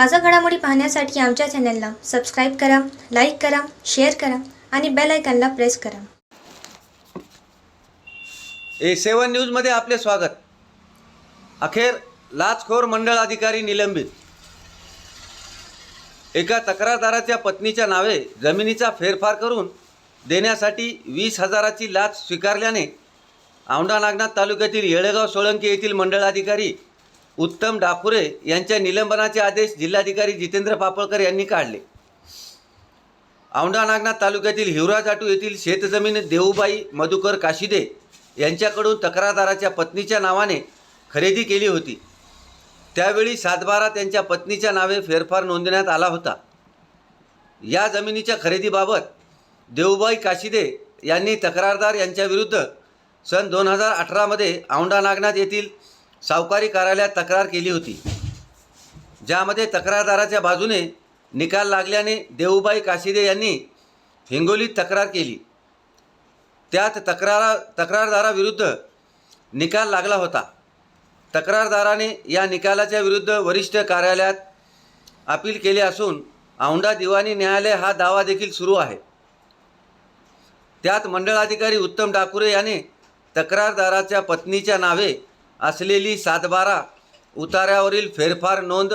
ताजा घडामोडी पाहण्यासाठी आमच्या चॅनलला सबस्क्राईब करा लाईक करा शेअर करा आणि बेल आयकॉनला प्रेस करा. ए सेवन न्यूजमध्ये आपले स्वागत. अखेर लाचखोर मंडळ अधिकारी निलंबित. एका तक्रारदाराच्या पत्नीच्या नावे जमिनीचा फेरफार करून देण्यासाठी वीस हजाराची लाच स्वीकारल्याने औंढा नागनाथ तालुक्यातील येळेगाव सोळंकी येथील मंडळ अधिकारी उत्तम डाकुरे यांच्या निलंबनाचे आदेश जिल्हाधिकारी जितेंद्र पापळकर यांनी काढले. औंढा नागनाथ तालुक्यातील हिवराजाटू येथील शेतजमीन देऊबाई मधुकर काशिदे यांच्याकडून तक्रारदाराच्या पत्नीच्या नावाने खरेदी केली होती. त्यावेळी सातबारा त्यांच्या पत्नीच्या नावे फेरफार नोंदवण्यात आला होता. या जमिनीच्या खरेदीबाबत देऊबाई काशिदे यांनी तक्रारदार यांच्याविरुद्ध सन दोन हजार अठरामध्ये औंढा नागनाथ येथील सावकारी कार्यालयात तक्रार केली होती. ज्यामध्ये तक्रारदाराच्या बाजूने निकाल लागल्याने देऊबाई काशिदे यांनी हिंगोलीत तक्रार केली. त्यात तक्रारा तक्रारदाराविरुद्ध निकाल लागला होता. तक्रारदाराने या निकालाच्या विरुद्ध वरिष्ठ कार्यालयात अपील केले असून औंढा दिवाणी न्यायालय हा दावा देखील सुरू आहे. त्यात मंडळाधिकारी उत्तम डाकुरे याने तक्रारदाराच्या पत्नीच्या नावे असलेली सातबारा उतार्यावरील फेरफार नोंद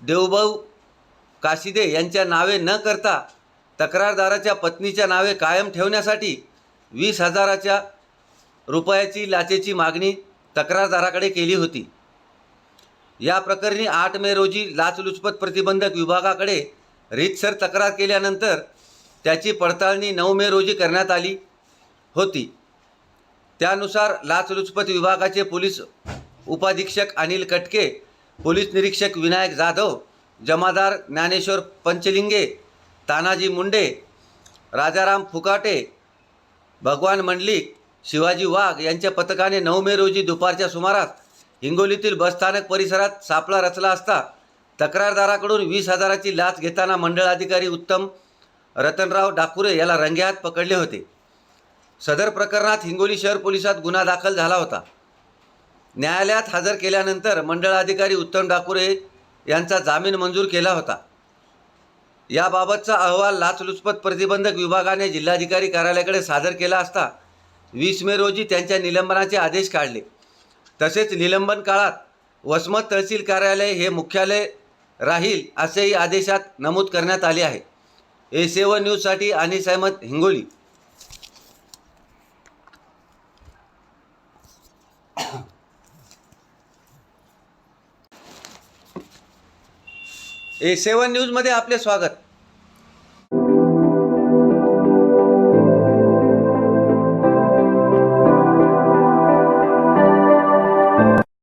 देवभाऊ काशिदे यांच्या नावे न करता तक्रारदाराच्या पत्नीच्या नावे कायम ठेवण्यासाठी वीस हजाराच्या रुपयाची लाचेची मागणी तक्रारदाराकडे केली होती. या प्रकरणी आठ मे रोजी लाचलुचपत प्रतिबंधक विभागाकडे रीतसर तक्रार केल्यानंतर त्याची पडताळणी नऊ मे रोजी करण्यात आली होती. त्यानुसार लाचलुचपत विभागाचे पोलीस उपाधीक्षक अनिल कटके पोलीस निरीक्षक विनायक जाधव जमादार ज्ञानेश्वर पंचलिंगे तानाजी मुंडे राजाराम फुकाटे भगवान मंडलिक शिवाजी वाघ यांच्या पथकाने नऊ मे रोजी दुपारच्या सुमारास हिंगोलीतील बसस्थानक परिसरात सापळा रचला असता तक्रारदाराकडून वीस हजाराची लाच घेताना मंडळ अधिकारी उत्तम रतनराव डाकुरे याला रंगेहात पकडले होते. सदर प्रकरणात हिंगोली शहर पोलिसात गुन्हा दाखल झाला होता. न्यायालयात हजर केल्यानंतर मंडळ अधिकारी उत्तम डाकुरे यांचा जामीन मंजूर केला होता. याबाबतचा अहवाल लाचलुचपत प्रतिबंधक विभागाने जिल्हाधिकारी कार्यालयाकडे सादर केला असता वीस मे रोजी त्यांच्या निलंबनाचे आदेश काढले. तसेच निलंबन काळात वसमत तहसील कार्यालय हे मुख्यालय राहील असेही आदेशात नमूद करण्यात आले आहे. ए सेवन न्यूजसाठी अनिस अहमद हिंगोली. ए सेवन न्यूजमध्ये आपले स्वागत.